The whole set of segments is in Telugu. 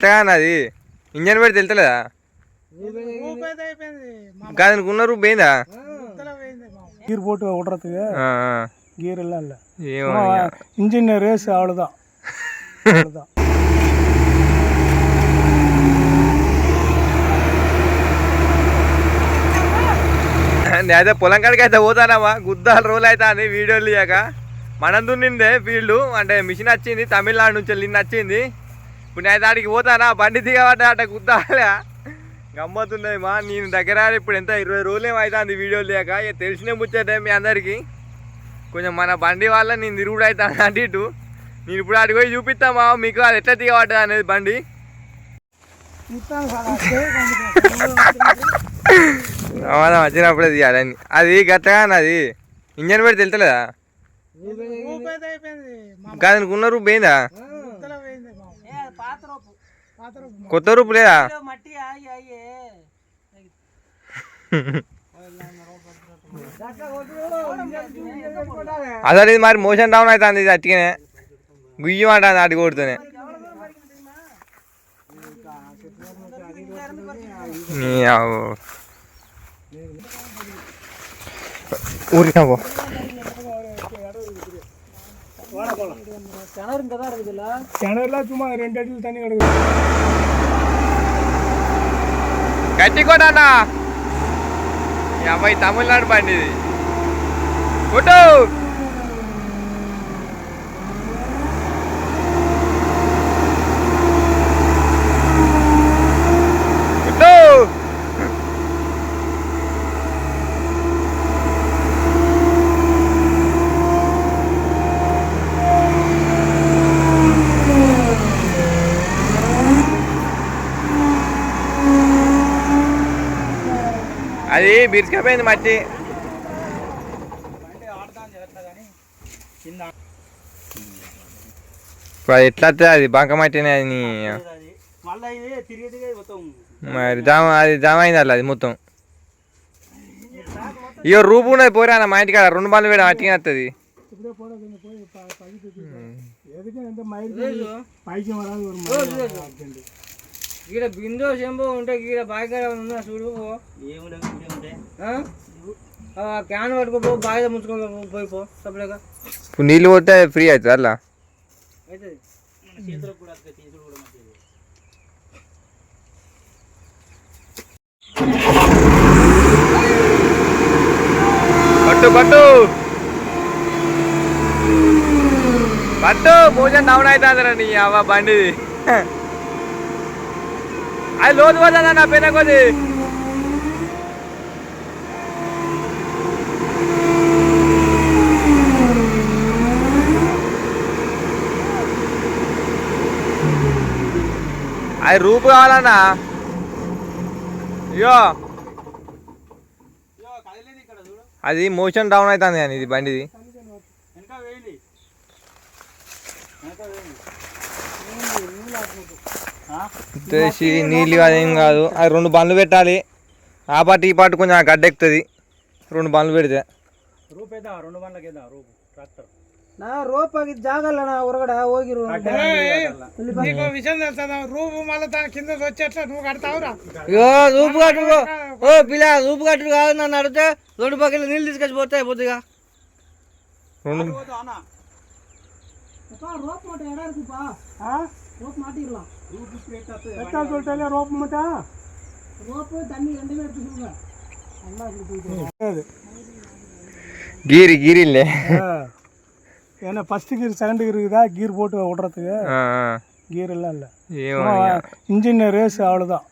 అది ఇంజన్ పెడితే వెళ్తలేదా ఊపైతే అయిపోయింది మా దానికి ఉన్న రూపు పోయిందా ముద్దలో పోయింది మా கீர் போட்டு ஓட்டுறதுக்கு ఆ, ఆ. கீர் எல்லாம் இல்லை ఏమో இன்ஜின் ரேஸ் அவ்வளோதான் அவ்வளோதான் నేనైతే పొలం కాడికి అయితే పోతానమ్మా గుద్దాలు రోజులు అయితే అని వీడియోలు ఇయ్యాక మనం దున్నిందే ఫీల్డ్ అంటే మిషన్ వచ్చింది తమిళనాడు నుంచి నిన్న వచ్చింది ఇప్పుడు నేను దానికి పోతానా? బండి దిగబడ్డా అట గుద్దాలే. గమ్మత్తున్నది మా. నేను దగ్గర ఇప్పుడు ఎంత? ఇరవై రోజులు ఏమో అవుతుంది వీడియోలు లేక ఇక తెలిసిన ముచ్చటే మీ అందరికీ. కొంచెం మన బండి వల్ల నేను తిరుగుడు అవుతాను అటు ఇటు. నేను ఇప్పుడు అడిగి పోయి చూపిస్తామా మీకు అది ఎట్లా దిగబడ్డది అనేది బండి. వచ్చినప్పుడే తీయాలని అది గట్టగా అది. ఇంజన్ పెడితే వెళ్తలేదా దానికి ఉన్న రూపు పోయింది మా పాత రూపు పాత రూపు కొత్త రూపు లేదా? మట్టి ఆగి అయ్యే అసలు ఇది మరి మోషన్ డౌన్ అవుతుంది ఇది అట్టిగానే. గుయ్యమంటుంది అటు కొడుతూనే. నీ கிணறுங்க தான் இருக்குதுல்ல கிணறுலாம் சும்மா ரெண்டு அடியில் தண்ணி கிடக்குது கட்டிக்கோடாண்ணா என் அம்மாய் தமிழ்நாடு பாண்டியது குட்டோ బీర్చుకపోయింది మట్టి. ఎట్లా అది బంక మట్టినే అది మరి జామ అది జామ అయింది అది మొత్తం. ఇక రూపు ఉన్నది పోరా మా ఇంటికాడ రెండు బాళ్ళు వేయడం అట్టిగా వస్తుంది పైకి ఈడ బిందో చెంబో ఉంటే ఈడ బాగా ఉన్నా చూడు క్యాన్ పట్టుకోపో బాగా ముంచుకో పోయి పో సపరేగా ఇప్పుడు నీళ్ళు పోతే ఫ్రీ అవుతుంది అలా అవుతుంది పట్టు పట్టు పట్టు భోజనం డౌన్ అవుతుంది నీ అవ్వ బండిది అది లోతు పోతుందా నా పెన కొద్ది అది రూపు కావాలన్నా. అయ్యో. అది మోషన్ డౌన్ అవుతుంది కానీ ఇది బండిది. ఉత్తేసి నీళ్ళు ఏం కాదు అది రెండు బండ్లు పెట్టాలి. ఆ పాటు ఈ పాటు కొంచెం గడ్డ ఎక్కుతుంది. రెండు బండ్లు పెడితే. రోప్ జాగలనా? ఉరగడ ఓగిరు. విషయం తెలుసా? రూపు మళ్ళీ కింద వచ్చేట్లా రూపు కట్టు ఓ పిల్ల రూపు కట్టు కాదు నన్ను అడిగితే రెండు పక్కన నీళ్ళు తీసుకొచ్చి పోతాయి పొద్దుగా రెండు రోప్ మాట్లాడారు எத்தா சொல்லிட்டாலே ரோப்பு மட்டும் గీరి గీరిల్లే ஏன்னா ஃபஸ்ட்டு கீர் செகண்ட் கீர் இருக்குதா கீர் போட்டு விட்றதுக்கு ఆ, ఆ. கீர் எல்லாம் இல்லை ఏమో இன்ஜின் ரேஸ் அவ்வளோதான்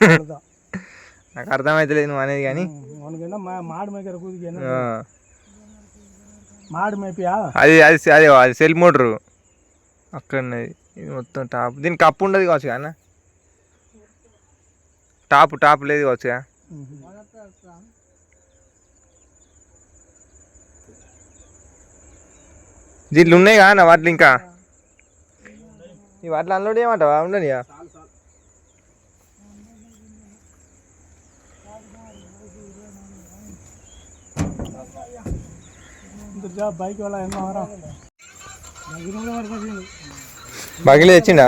அவ்வளோதான் నాకు అర్థమైతలేదు నువ్వు అనేది కానీ உனக்கு என்ன மா மாடு மேய்க்கிற கூதிக்கு என்ன ఆ. மாடு மேய்ப்பியா అది అది అదే అది సెల్ మోటరు అక్కడ ఉన్నది ఇది మొత్తం టాప్. దీని కప్పు ఉండదు కావచ్చు కానీ టాప్ టాప్ లేదు కావచ్చు దీంట్లో ఉన్నాయి కానీ వాటిలో ఇంకా? ఈ వాటిలో అన్లోడ్ చేయమంటావా? ఉండని బైక్ వాళ్ళ బగిలి తెచ్చిండా?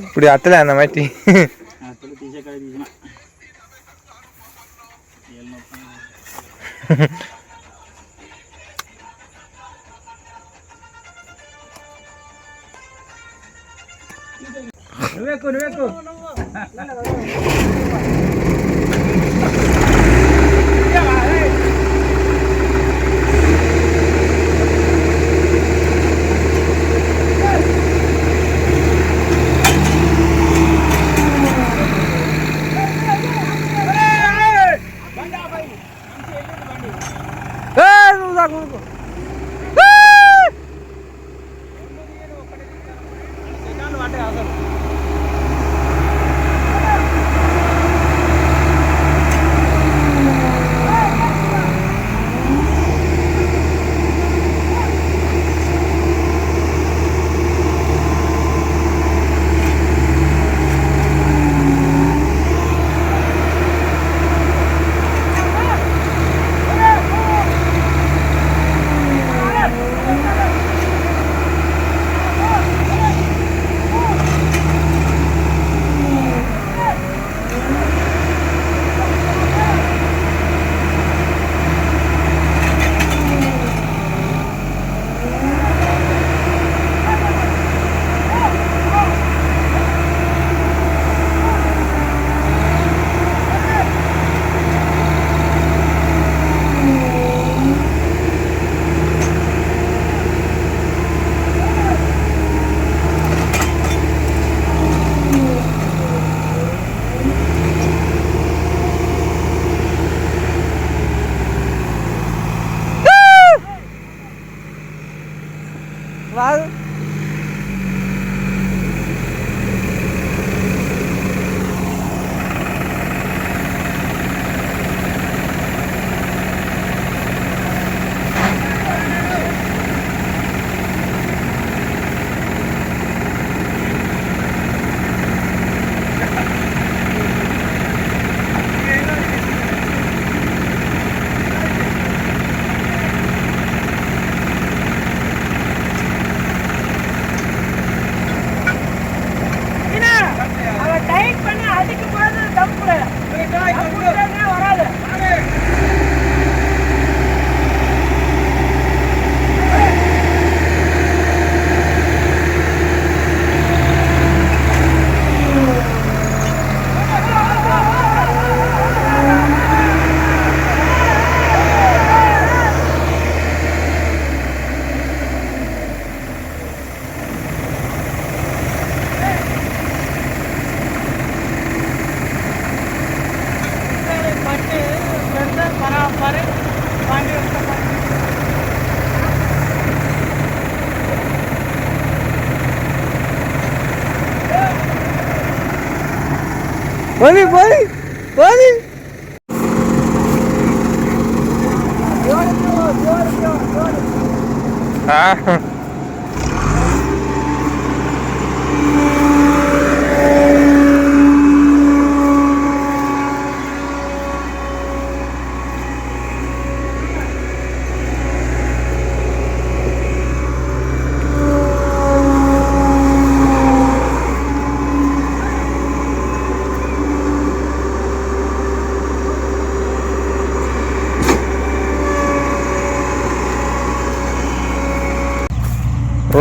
ఇప్పుడు అత్తలే అన్న మట్టి నువ్వెక్కు నువ్వెక్కు. வராது. પાણી પાણી પાણી હા.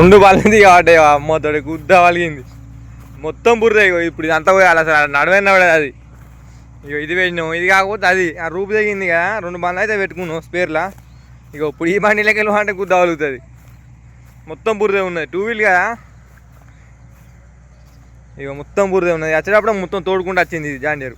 రెండు బలింది కాబట్టి అమ్మతోటి గుద్ద వలిగింది మొత్తం బుర్రే ఇగో ఇప్పుడు ఇదంతా పోయాలి అసలు నడవైన అది. ఇగో ఇది పెట్టినాం ఇది కాకపోతే అది ఆ రూపు తగ్గింది కదా రెండు బండ్లు అయితే పెట్టుకున్నాం స్పేర్లా. ఇగో ఇప్పుడు ఈ బండిలోకి వెళ్ళి అంటే గుద్ద వలుగుతుంది మొత్తం బురద ఉన్నది టూ వీల్ కదా. ఇగో మొత్తం బురదే ఉన్నది. వచ్చేటప్పుడు మొత్తం తోడుకుంటూ వచ్చింది ఇది జాండీరు.